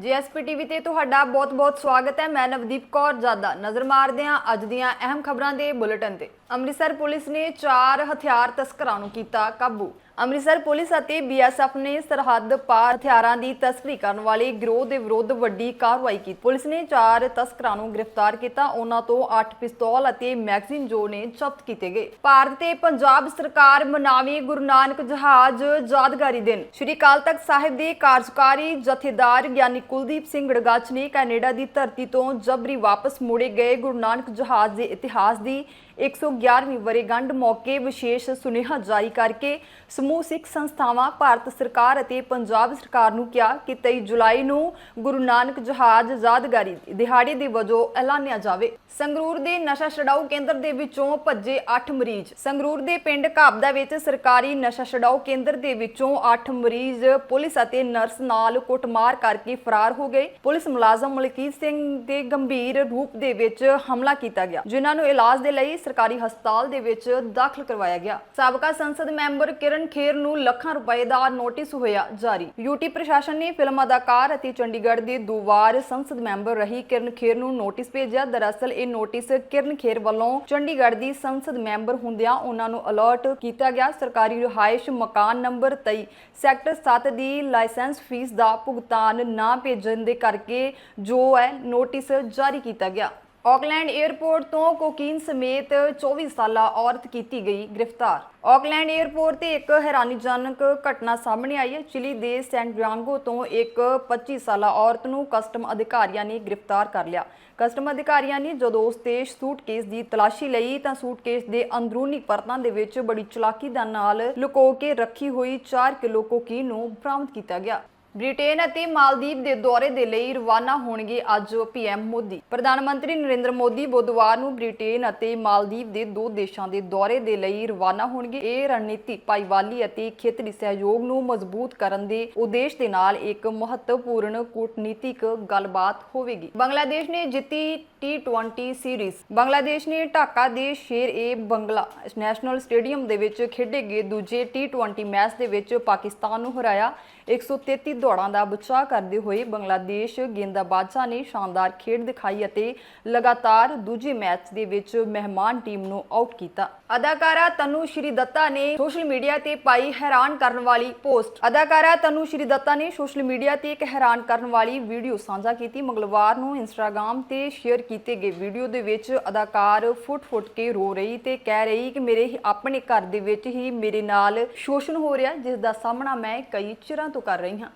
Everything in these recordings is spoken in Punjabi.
ਜੀਐਸਪੀ ਟੀਵੀ ਤੇ ਤੁਹਾਡਾ ਬਹੁਤ-ਬਹੁਤ ਸਵਾਗਤ ਹੈ। ਮੈਂ ਨਵਦੀਪ ਕੌਰ ਜਾਦਾ ਨਜ਼ਰ ਮਾਰਦੇ ਹਾਂ ਅੱਜ ਦੀਆਂ ਅਹਿਮ ਖਬਰਾਂ ਦੇ ਬੁਲੇਟਿਨ ਤੇ। ਅੰਮ੍ਰਿਤਸਰ ਪੁਲਿਸ ਨੇ ਚਾਰ ਹਥਿਆਰ ਤਸਕਰਾਂ ਨੂੰ ਕੀਤਾ ਕਾਬੂ। ਅੰਮ੍ਰਿਤਸਰ ਪੁਲਿਸ ਅਤੇ ਬੀਐਸਐਫ ਨੇ ਸਰਹੱਦ ਪਾਰ ਹਥਿਆਰਾਂ ਦੀ ਤਸਕਰੀ ਕਰਨ ਵਾਲੇ ਗਿਰੋਹ ਦੇ ਵਿਰੁੱਧ ਵੱਡੀ ਕਾਰਵਾਈ ਕੀਤੀ। ਪੁਲਿਸ ਨੇ ਚਾਰ ਤਸਕਰਾਂ ਨੂੰ ਗ੍ਰਿਫਤਾਰ ਕੀਤਾ। ਉਹਨਾਂ ਤੋਂ 8 ਪਿਸਤੌਲ ਅਤੇ ਮੈਗਜ਼ੀਨ ਜੋ ਨੇ ਜ਼ਬਤ ਕੀਤੇ ਗਏ। ਭਾਰਤ ਤੇ ਪੰਜਾਬ ਸਰਕਾਰ ਮਨਾਵੇ ਗੁਰੂ ਨਾਨਕ ਜਹਾਜ਼ ਯਾਦਗਾਰੀ ਦਿਨ। ਸ਼੍ਰੀ ਅਕਾਲ ਤਖਤ ਸਾਹਿਬ ਦੇ ਕਾਰਜਕਾਰੀ ਜਥੇਦਾਰ ਗਿਆਨੀ ਕੁਲਦੀਪ ਸਿੰਘ ਗੜਗਾਚ ਨੇ ਕੈਨੇਡਾ ਦੀ ਧਰਤੀ ਤੋਂ ਜਬਰੀ ਵਾਪਸ ਮੋੜੇ ਗਏ ਗੁਰੂ ਨਾਨਕ ਜਹਾਜ਼ ਦੇ ਇਤਿਹਾਸ ਦੀ 111ਵੀਂ ਵਰੇਗੰਢ ਮੌਕੇ ਵਿਸ਼ੇਸ਼ ਸੁਨੇਹਾ ਜਾਰੀ ਕਰਕੇ ਸਮੂਹ ਸਿੱਖ ਸੰਸਥਾਵਾਂ, ਭਾਰਤ ਸਰਕਾਰ ਅਤੇ ਪੰਜਾਬ ਸਰਕਾਰ ਨੂੰ ਕਿਹਾ ਕਿ 23 ਜੁਲਾਈ ਨੂੰ ਗੁਰੂ ਨਾਨਕ ਜਹਾਜ਼ ਯਾਦਗਾਰੀ ਦਿਹਾੜੇ ਦੇ ਵਜੋਂ ਐਲਾਨਿਆ ਜਾਵੇ। ਸੰਗਰੂਰ ਦੇ ਨਸ਼ਾ ਛਡਾਊ ਕੇਂਦਰ ਦੇ ਵਿੱਚੋਂ ਭੱਜੇ 8 ਮਰੀਜ਼। ਸੰਗਰੂਰ ਦੇ ਪਿੰਡ ਘਾਬਦਾ ਵਿੱਚ ਸਰਕਾਰੀ ਨਸ਼ਾ ਛਡਾਊ ਕੇਂਦਰ ਦੇ ਵਿੱਚੋਂ 8 ਮਰੀਜ਼ ਪੁਲਿਸ ਅਤੇ ਨਰਸ ਨਾਲ ਕੁੱਟਮਾਰ ਕਰਕੇ ਫਰਾਰ ਹੋ ਗਏ। ਪੁਲਿਸ ਮੁਲਾਜ਼ਮ ਮਲਕੀਤ ਸਿੰਘ ਦੇ ਗੰਭੀਰ ਰੂਪ ਦੇ ਵਿੱਚ ਹਮਲਾ ਕੀਤਾ ਗਿਆ, ਜਿਨ੍ਹਾਂ ਨੂੰ ਇਲਾਜ ਦੇ ਲਈ ਸਰਕਾਰੀ ਹਸਪਤਾਲ ਦੇ ਵਿੱਚ ਦਾਖਲ ਕਰਵਾਇਆ ਗਿਆ। ਸਾਬਕਾ ਸੰਸਦ ਮੈਂਬਰ ਕਿਰਨ ਖੇਰ ਨੂੰ ਲੱਖਾਂ ਰੁਪਏ ਦਾ ਨੋਟਿਸ ਹੋਇਆ ਜਾਰੀ। ਯੂਟੀ ਪ੍ਰਸ਼ਾਸਨ ਨੇ ਫਿਲਮ ਅਦਾਕਾਰ ਅਤੇ ਚੰਡੀਗੜ੍ਹ ਦੇ ਦੋ ਵਾਰ ਸੰਸਦ ਮੈਂਬਰ ਰਹੀ ਕਿਰਨ ਖੇਰ ਨੂੰ ਨੋਟਿਸ ਭੇਜਿਆ। ਦਰਅਸਲ, ਇਹ ਨੋਟਿਸ ਕਿਰਨ ਖੇਰ ਵੱਲੋਂ ਚੰਡੀਗੜ੍ਹ ਦੀ ਸੰਸਦ ਮੈਂਬਰ ਹੁੰਦਿਆਂ ਉਹਨਾਂ ਨੂੰ ਅਲਰਟ ਕੀਤਾ ਗਿਆ। ਸਰਕਾਰੀ ਰਿਹਾਇਸ਼ ਮਕਾਨ ਨੰਬਰ 23 ਸੈਕਟਰ 7 ਦੀ ਲਾਇਸੈਂਸ ਫੀਸ ਦਾ ਭੁਗਤਾਨ ਨਾ ਭੇਜਣ ਦੇ ਕਰਕੇ ਜੋ ਹੈ, ਨੋਟਿਸ ਜਾਰੀ ਕੀਤਾ ਗਿਆ। ਆਕਲੈਂਡ 에ਅਰਪੋਰਟ ਤੋਂ ਕੋਕੀਨ ਸਮੇਤ 24 ਸਾਲਾ ਔਰਤ ਕੀਤੀ ਗਈ ਗ੍ਰਿਫਤਾਰ। ਆਕਲੈਂਡ 에ਅਰਪੋਰਟ ਤੇ ਇੱਕ ਹੈਰਾਨੀਜਨਕ ਘਟਨਾ ਸਾਹਮਣੇ ਆਈ ਹੈ। ਚਿਲੀ ਦੇ ਸੈਂਟਿਆਗੋ ਤੋਂ ਇੱਕ 25 ਸਾਲਾ ਔਰਤ ਨੂੰ ਕਸਟਮ ਅਧਿਕਾਰੀਆਂ ਨੇ ਗ੍ਰਿਫਤਾਰ ਕਰ ਲਿਆ। ਕਸਟਮ ਅਧਿਕਾਰੀਆਂ ਨੇ ਜਦੋਂ ਉਸ ਤੇ ਸੂਟਕੇਸ ਦੀ ਤਲਾਸ਼ੀ ਲਈ ਤਾਂ ਸੂਟਕੇਸ ਦੇ ਅੰਦਰੂਨੀ ਪਰਤਾਂ ਦੇ ਵਿੱਚ ਬੜੀ ਚਲਾਕੀ ਦਾ ਨਾਲ ਲੁਕੋ ਕੇ ਰੱਖੀ ਹੋਈ 4 ਕਿਲੋ ਕੋਕੀਨ ਨੂੰ ਬਰਾਮਦ ਕੀਤਾ ਗਿਆ। ਬ੍ਰਿਟੇਨ ਅਤੇ ਮਾਲਦੀਵ ਦੇ ਦੌਰੇ ਦੇ ਲਈ ਰਵਾਨਾ ਹੋਣਗੇ ਅੱਜ ਪੀਐਮ ਮੋਦੀ। ਪ੍ਰਧਾਨ ਮੰਤਰੀ ਨਰਿੰਦਰ ਮੋਦੀ ਬੁੱਧਵਾਰ ਨੂੰ ਬ੍ਰਿਟੇਨ ਅਤੇ ਮਾਲਦੀਵ ਦੇ ਦੋ ਦੇਸ਼ਾਂ ਦੇ ਦੌਰੇ ਦੇ ਲਈ ਰਵਾਨਾ ਹੋਣਗੇ। ਇਹ ਰਣਨੀਤੀ ਭਾਈਵਾਲੀ ਅਤੇ ਖੇਤਰੀ ਸਹਿਯੋਗ ਨੂੰ ਮਜ਼ਬੂਤ ਕਰਨ ਦੇ ਉਦੇਸ਼ ਦੇ ਨਾਲ ਇੱਕ ਮਹੱਤਵਪੂਰਨ ਕੂਟਨੀਤਿਕ ਗੱਲਬਾਤ ਹੋਵੇਗੀ। ਬੰਗਲਾਦੇਸ਼ ਨੇ ਜਿੱਤੀ T20 ਸੀਰੀਜ਼। ਬੰਗਲਾਦੇਸ਼ ਨੇ ਢਾਕਾ ਦੇ ਸ਼ੇਰ ਏ ਬੰਗਲਾ ਨੈਸ਼ਨਲ ਸਟੇਡੀਅਮ ਦੇ ਵਿੱਚ ਖੇਡੇ ਗਏ ਦੂਜੇ T20 ਮੈਚ ਦੇ ਵਿੱਚ ਪਾਕਿਸਤਾਨ ਨੂੰ ਹਰਾਇਆ। 133 ਦੌੜਾਂ ਦਾ ਬਚਾਅ ਕਰਦੇ ਹੋਏ ਬੰਗਲਾਦੇਸ਼ ਗੇਂਦਾਬਾਜ਼ਾਂ ਨੇ ਸ਼ਾਨਦਾਰ ਖੇਡ ਦਿਖਾਈ ਅਤੇ ਲਗਾਤਾਰ ਦੂਜੇ ਮੈਚ ਦੇ ਵਿੱਚ ਮਹਿਮਾਨ ਟੀਮ ਨੂੰ ਆਊਟ ਕੀਤਾ। ਅਦਾਕਾਰਾ ਤਨੂ ਸ਼੍ਰੀ ਦੱਤਾ ਨੇ ਸੋਸ਼ਲ ਮੀਡੀਆ ਤੇ ਪਾਈ ਹੈਰਾਨ ਕਰਨ ਵਾਲੀ ਪੋਸਟ। ਅਦਾਕਾਰਾ ਤਨੂ ਸ਼੍ਰੀ ਦੱਤਾ ਨੇ ਸੋਸ਼ਲ ਮੀਡੀਆ ਤੇ ਇੱਕ ਹੈਰਾਨ ਕਰਨ ਵਾਲੀ ਵੀਡੀਓ ਸਾਂਝਾ ਕੀਤੀ। ਮੰਗਲਵਾਰ ਨੂੰ ਇੰਸਟਾਗ੍ਰam ਤੇ ਸ਼ੇਅਰ ਕੀਤੇ ਗਏ ਵੀਡੀਓ ਦੇ ਵਿੱਚ ਅਦਾਕਾਰ ਫੁੱਟ-ਫੁੱਟ ਕੇ ਰੋ ਰਹੀ ਤੇ ਕਹਿ ਰਹੀ ਕਿ ਮੇਰੇ ਆਪਣੇ ਘਰ ਦੇ ਵਿੱਚ ਹੀ ਮੇਰੇ ਨਾਲ ਸ਼ੋਸ਼ਣ ਹੋ ਰਿਹਾ, ਜਿਸ ਦਾ ਸਾਹਮਣਾ ਮੈਂ ਕਈ ਚਿਰਾਂ ਤੋਂ ਕਰ ਰਹੀ ਹਾਂ।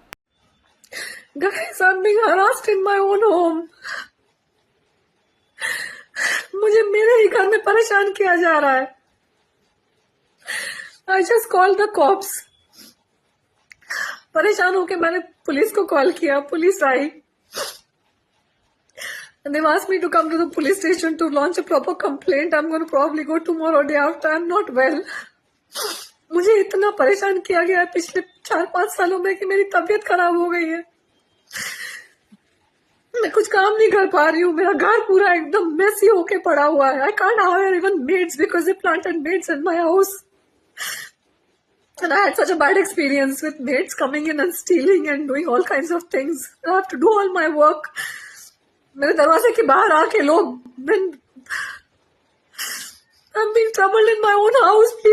guys, i'm being harassed in my own home. मुझे मेरे ही घर में परेशान किया जा रहा है। I just call the cops परेशान होकर मैंने पुलिस को कॉल किया, police I. They asked me to come to the police station to launch a proper complaint I am gone probably go to more day after I am not well मुझे इतना परेशान किया गया है पिछले चार पांच सालों में कि मेरी तबीयत खराब हो गई है मैं कुछ काम नहीं कर पा रही हूँ मेरा घर पूरा एकदम मेसी होके पड़ा हुआ है I can't hire even maids because they planted maids in my house and I had such a bad experience with maids coming in and stealing and doing all kinds of things. I have to do all my work. मेरे दरवाजे के बाहर आके लोग then I'm being troubled in my own house. Please, someone help me.